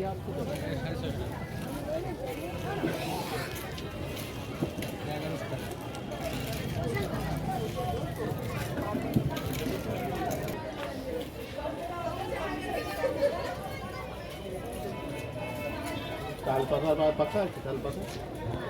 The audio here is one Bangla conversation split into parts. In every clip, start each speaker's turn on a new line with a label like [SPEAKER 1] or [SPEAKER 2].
[SPEAKER 1] पक्का आपको दाल पका पका पका।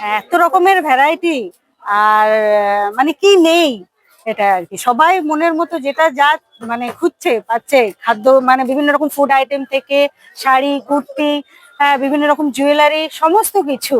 [SPEAKER 1] হ্যাঁ
[SPEAKER 2] এত রকমের ভ্যারাইটি আর মানে কি নেই এটা আর কি। সবাই মনের মতো যেটা যা মানে খুঁজছে, পাচ্ছে। খাদ্য মানে বিভিন্ন রকম ফুড আইটেম থেকে শাড়ি, কুর্তি বিভিন্ন রকম জুয়েলারি সমস্ত কিছু।